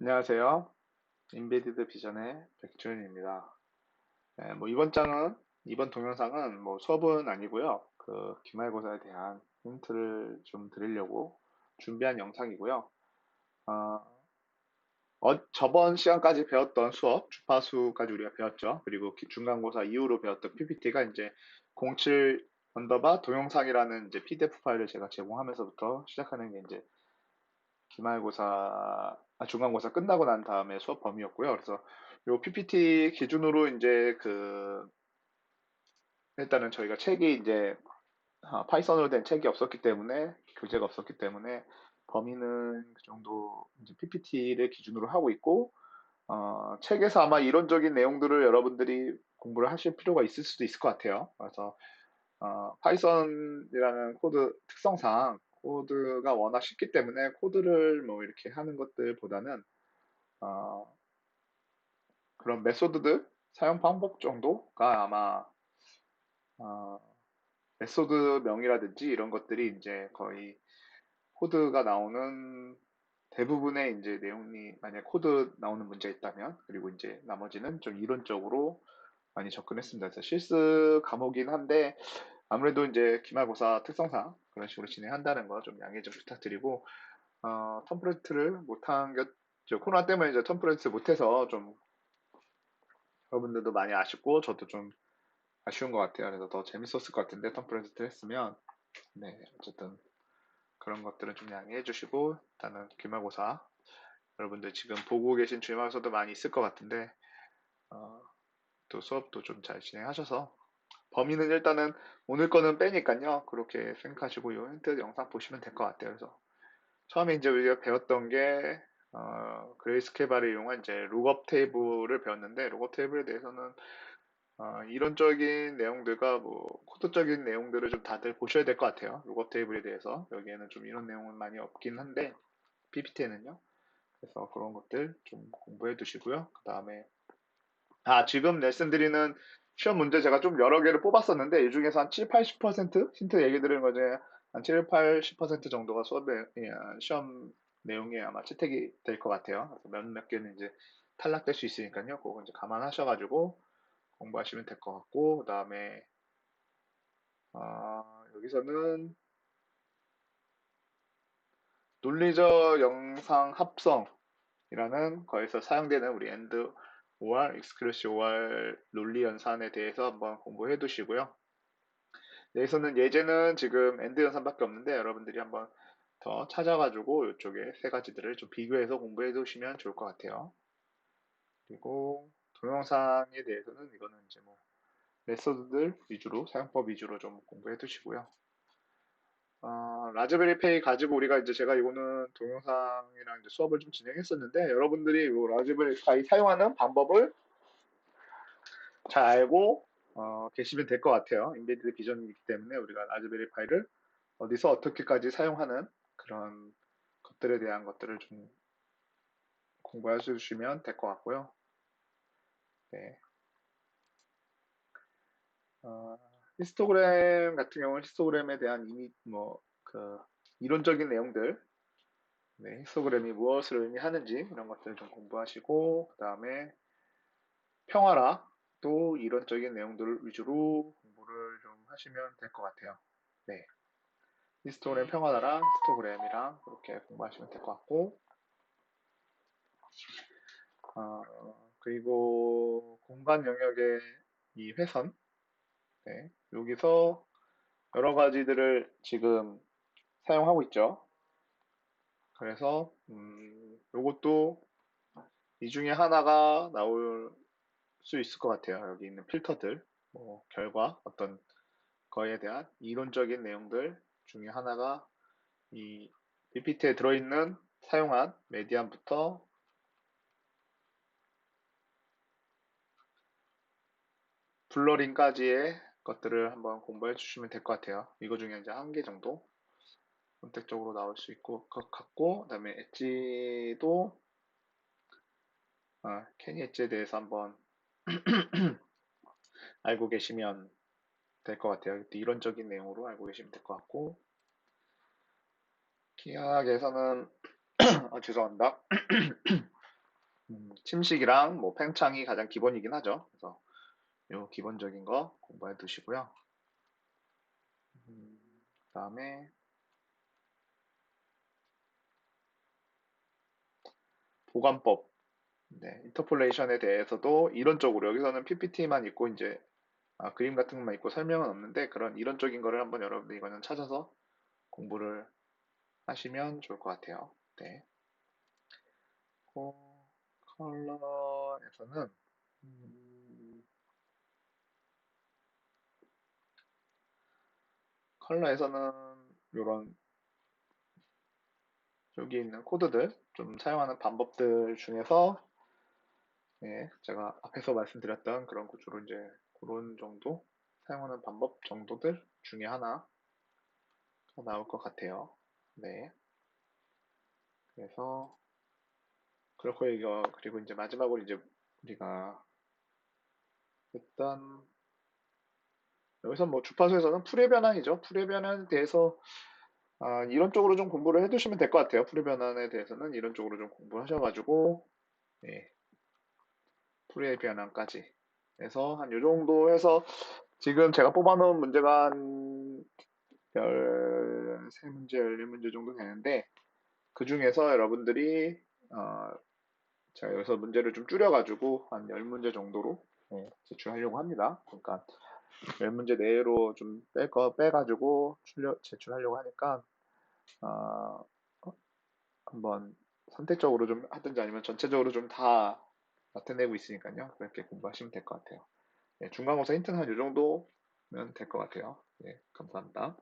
안녕하세요. 인베디드 비전의 백준입니다. 네, 뭐 이번 장은 이번 동영상은 뭐 수업은 아니고요. 그 기말고사에 대한 힌트를 좀 드리려고 준비한 영상이고요. 어, 어, 저번 시간까지 배웠던 수업 주파수까지 우리가 배웠죠. 그리고 기- 중간고사 이후로 배웠던 PPT가 이제 07 언더바 동영상이라는 이제 PDF 파일을 제가 제공하면서부터 시작하는 게 이제 기말고사, 아, 중간고사 끝나고 난 다음에 수업 범위였고요. 그래서 요 PPT 기준으로 이제 그, 일단은 저희가 책이 이제 아, 파이썬으로 된 책이 없었기 때문에, 교재가 없었기 때문에 범위는 그 정도 이제 PPT를 기준으로 하고 있고, 어, 책에서 아마 이론적인 내용들을 여러분들이 공부를 하실 필요가 있을 수도 있을 것 같아요. 그래서 어, 파이썬이라는 코드 특성상 코드가 워낙 쉽기 때문에 코드를 뭐 이렇게 하는 것들보다는 어, 그런 메소드들 사용 방법 정도가 아마 어, 메소드 명이라든지 이런 것들이 이제 거의 코드가 나오는 대부분의 이제 내용이 만약 코드 나오는 문제 있다면 그리고 이제 나머지는 좀 이론적으로 많이 접근했습니다. 그래서 실습 과목이긴 한데 아무래도 이제 기말고사 특성상 그런 식으로 진행한다는 거 좀 양해 좀 부탁드리고 어, 텀프레트를 못한 게 코로나 때문에 이제 텀프레트 못해서 좀 여러분들도 많이 아쉽고 저도 좀 아쉬운 것 같아요. 그래서 더 재밌었을 것 같은데 텀프레트 했으면 네 어쨌든 그런 것들은 좀 양해해 주시고 일단은 기말고사 여러분들 지금 보고 계신 주말고사도 많이 있을 것 같은데 어, 또 수업도 좀 잘 진행하셔서 범위는 일단은 오늘 거는 빼니까요. 그렇게 생각하시고 이 힌트 영상 보시면 될 것 같아요. 그래서 처음에 이제 우리가 배웠던 게 어, 그레이스케바를 이용한 이제 룩업 테이블을 배웠는데 룩업 테이블에 대해서는 어, 이론적인 내용들과 뭐 코드적인 내용들을 좀 다들 보셔야 될 것 같아요. 룩업 테이블에 대해서 여기에는 좀 이런 내용은 많이 없긴 한데 PPT에는요. 그래서 그런 것들 좀 공부해 두시고요. 그 다음에 아 지금 레슨 드리는 시험 문제 제가 좀 여러 개를 뽑았었는데 이 중에서 한 7, 80% 힌트 얘기 드리는 거죠. 한 7, 80% 정도가 수업에 예, 시험 내용에 아마 채택이 될 것 같아요. 그래서 몇몇 개는 이제 탈락될 수 있으니까요. 그거 이제 감안하셔가지고 공부하시면 될 것 같고 그 다음에 어, 여기서는 논리적 영상 합성이라는 거기서 사용되는 우리 엔드 OR, exclusive OR 논리 연산에 대해서 한번 공부해 두시고요. 여기서는 예제는 지금 엔드 연산밖에 없는데 여러분들이 한번 더 찾아가지고 이쪽에 세 가지들을 좀 비교해서 공부해 두시면 좋을 것 같아요. 그리고 동영상에 대해서는 이거는 이제 뭐 메소드들 위주로 사용법 위주로 좀 공부해 두시고요. 어, 라즈베리 페이 가지고 우리가 이제 제가 이거는 동영상이랑 이제 수업을 좀 진행했었는데 여러분들이 이 라즈베리 파이 사용하는 방법을 잘 알고 어, 계시면 될 것 같아요. 인베디드 비전이기 때문에 우리가 라즈베리 파이를 어디서 어떻게까지 사용하는 그런 것들에 대한 것들을 좀 공부해 주시면 될 것 같고요. 네. 어, 히스토그램 같은 경우는 히스토그램에 대한 이미 뭐 그 이론적인 내용들, 네, 히스토그램이 무엇을 의미하는지 이런 것들을 좀 공부하시고 그 다음에 평화라 또 이론적인 내용들 위주로 공부를 좀 하시면 될 것 같아요. 네. 히스토그램 평화나랑 히스토그램이랑 그렇게 공부하시면 될 것 같고 어, 그리고 공간 영역의 이 회선 네, 여기서 여러 가지들을 지금 사용하고 있죠. 그래서 음, 요것도 이 중에 하나가 나올 수 있을 것 같아요. 여기 있는 필터들, 뭐 결과, 어떤 거에 대한 이론적인 내용들 중에 하나가 이 PPT에 들어있는 사용한 메디안부터 블러링까지의 것들을 한번 공부해 주시면 될 것 같아요. 이거 중에 이제 한 개 정도 선택적으로 나올 수 있고 것 같고 그 다음에 엣지도 아, 캐니 엣지에 대해서 한번 알고 계시면 될 것 같아요. 이론적인 내용으로 알고 계시면 될 것 같고 기하학에서는 아, 죄송합니다. 음, 침식이랑 뭐 팽창이 가장 기본이긴 하죠. 그래서 요 기본적인 거 공부해 두시고요. 음, 그 다음에 보관법, 네, 인터폴레이션에 대해서도 이론적으로 여기서는 PPT만 있고 이제 아, 그림 같은 것만 있고 설명은 없는데 그런 이론적인 거를 한번 여러분들 이거는 찾아서 공부를 하시면 좋을 것 같아요. 네. 어, 컬러에서는 음, 컬러에서는 이런 여기 있는 코드들 좀 사용하는 방법들 중에서 예, 제가 앞에서 말씀드렸던 그런 구조로 이제 그런 정도 사용하는 방법 정도들 중에 하나 나올 것 같아요. 네. 그래서 그렇고 이거 그리고 이제 마지막으로 이제 우리가 일단 여기서 뭐 주파수에서는 풀의 변환이죠. 풀의 변환에 대해서 아, 이론적으로 좀 공부를 해두시면 될 것 같아요. 풀의 변환에 대해서는 이론적으로 좀 공부하셔가지고 예, 풀의 변환까지 해서 한 요 정도 해서 지금 제가 뽑아놓은 문제가 한 13문제, 14문제 정도 되는데 그 중에서 여러분들이 어, 제가 여기서 문제를 좀 줄여가지고 한 10문제 정도로 네, 제출하려고 합니다. 그러니까 10문제 내로 좀 빼거, 빼가지고 출려, 제출하려고 하니까 어, 한번 선택적으로 좀 하든지 아니면 전체적으로 좀 다 나타내고 있으니까요. 그렇게 공부하시면 될 것 같아요. 네, 중간고사 힌트는 한 이 정도면 될 것 같아요. 네, 감사합니다.